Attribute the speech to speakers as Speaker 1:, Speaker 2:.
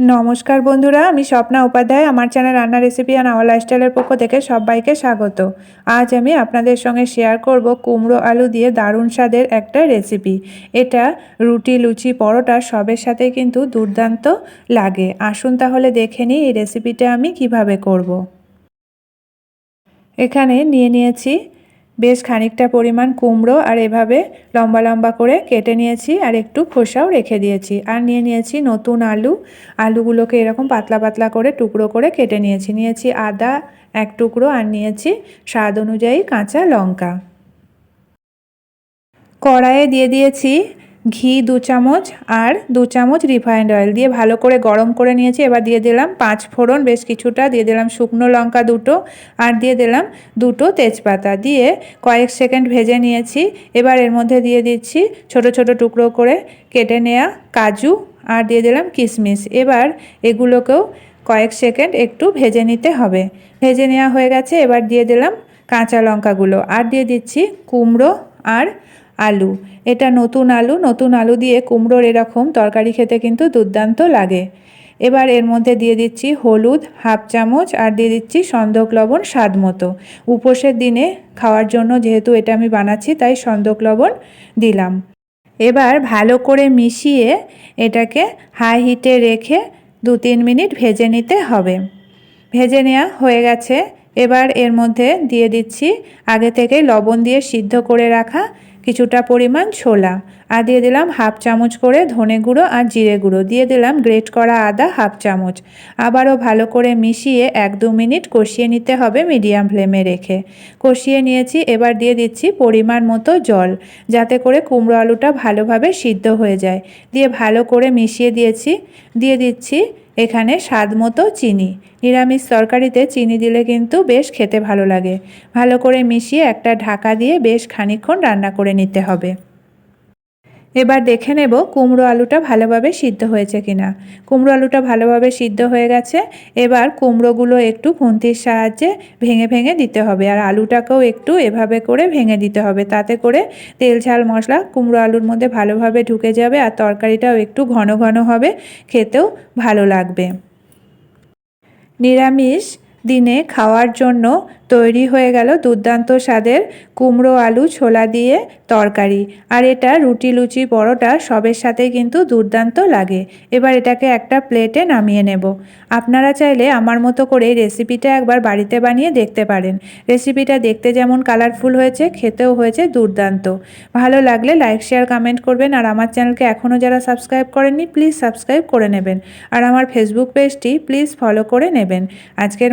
Speaker 1: নমস্কার বন্ধুরা, আমি স্বপ্না উপাধ্যায়। আমার চ্যানেল রান্না রেসিপি আর আমার লাইফস্টাইলের পক্ষ থেকে সবাইকে স্বাগত। আজ আমি আপনাদের সঙ্গে শেয়ার করব কুমড়ো আলু দিয়ে দারুণ স্বাদের একটা রেসিপি। এটা রুটি, লুচি, পরোটা সবের সাথে কিন্তু দুর্দান্ত লাগে। আসুন তাহলে দেখে নিই এই রেসিপিটা আমি কীভাবে করব। এখানে নিয়ে নিয়েছি বেশ খানিকটা পরিমাণ কুমড়ো আর এভাবে লম্বা লম্বা করে কেটে নিয়েছি আর একটু খোসাও রেখে দিয়েছি। আর নিয়ে নিয়েছি নতুন আলু। আলুগুলোকে এরকম পাতলা পাতলা করে টুকরো করে কেটে নিয়েছি। নিয়েছি আদা এক টুকরো আর নিয়েছি স্বাদ অনুযায়ী কাঁচা লঙ্কা। কড়াইয়ে দিয়ে দিয়েছি ঘি দু চামচ আর দু চামচ রিফাইন্ড অয়েল দিয়ে ভালো করে গরম করে নিয়েছি। এবার দিয়ে দিলাম পাঁচ ফোড়ন, বেশ কিছুটা। দিয়ে দিলাম শুকনো লঙ্কা দুটো আর দিয়ে দিলাম দুটো তেজপাতা। দিয়ে কয়েক সেকেন্ড ভেজে নিয়েছি। এবার এর মধ্যে দিয়ে দিচ্ছি ছোট ছোট টুকরো করে কেটে নেওয়া কাজু আর দিয়ে দিলাম কিশমিশ। এবার এগুলোকেও কয়েক সেকেন্ড একটু ভেজে নিতে হবে। ভেজে নেওয়া হয়ে গেছে। এবার দিয়ে দিলাম কাঁচা লঙ্কাগুলো। আর দিয়ে দিচ্ছি কুমড়ো আর আলু। এটা নতুন আলু নতুন আলু দিয়ে কুমড়োর এরকম তরকারি খেতে কিন্তু দুর্দান্ত লাগে। এবার এর মধ্যে দিয়ে দিচ্ছি হলুদ হাফ চামচ আর দিয়ে দিচ্ছি সন্দক লবণ স্বাদ মতো। উপোসের দিনে খাওয়ার জন্য যেহেতু এটা আমি বানাচ্ছি, তাই সন্দক লবণ দিলাম। এবার ভালো করে মিশিয়ে এটাকে হাই হিটে রেখে দু তিন মিনিট ভেজে নিতে হবে। ভেজে নেওয়া হয়ে গেছে। এবার এর মধ্যে দিয়ে দিচ্ছি আগে থেকে লবণ দিয়ে সিদ্ধ করে রাখা কিছুটা পরিমাণ ছোলা। আর দিয়ে দিলাম হাফ চামচ করে ধনে গুঁড়ো আর জিরে গুঁড়ো। দিয়ে দিলাম গ্রেট করা আদা হাফ চামচ। আবারও ভালো করে মিশিয়ে এক দু মিনিট কষিয়ে নিতে হবে মিডিয়াম ফ্লেমে রেখে। কষিয়ে নিয়েছি, এবার দিয়ে দিচ্ছি পরিমাণ মতো জল, যাতে করে কুমড়ো আলুটা ভালোভাবে সিদ্ধ হয়ে যায়। দিয়ে ভালো করে মিশিয়ে দিয়েছি। দিয়ে দিচ্ছি এখানে স্বাদ মতো চিনি। নিরামিষ তরকারিতে চিনি দিলে কিন্তু বেশ খেতে ভালো লাগে। ভালো করে মিশিয়ে একটা ঢাকা দিয়ে বেশ খানিক্ষণ রান্না করে নিতে হবে। এবার দেখে নেব কুমড়ো আলুটা ভালোভাবে সিদ্ধ হয়েছে কিনা। কুমড়ো আলুটা ভালোভাবে সিদ্ধ হয়ে গেছে। এবার কুমড়োগুলো একটু খুন্তির সাহায্যে ভেঙে ভেঙে দিতে হবে। আর আলুটাকেও একটু এভাবে করে ভেঙে দিতে হবে। তাতে করে তেল, ঝাল, মশলা কুমড়ো আলুর মধ্যে ভালোভাবে ঢুকে যাবে আর তরকারিটাও একটু ঘন ঘন হবে। খেতেও ভালো লাগবে। নিরামিষ দিনে খাওয়ার জন্য তৈরি হয়ে গেল দুর্দান্ত স্বাদের কুমড়ো আলু ছোলা দিয়ে তরকারি। আর এটা রুটি লুচি পরোটা সবের সাথে কিন্তু দুর্দান্ত লাগে। এবার এটাকে একটা প্লেটে নামিয়ে নেব। আপনারা চাইলে আমার মতো করে রেসিপিটা একবার বাড়িতে বানিয়ে দেখতে পারেন। রেসিপিটা দেখতে যেমন কালারফুল হয়েছে, খেতেও হয়েছে দুর্দান্ত। ভালো লাগলে লাইক, শেয়ার, কমেন্ট করবেন। আর আমার চ্যানেলকে এখনও যারা সাবস্ক্রাইব করেননি, প্লিজ সাবস্ক্রাইব করে নেবেন। আর আমার ফেসবুক পেজটি প্লিজ ফলো করে নেবেন। আজকের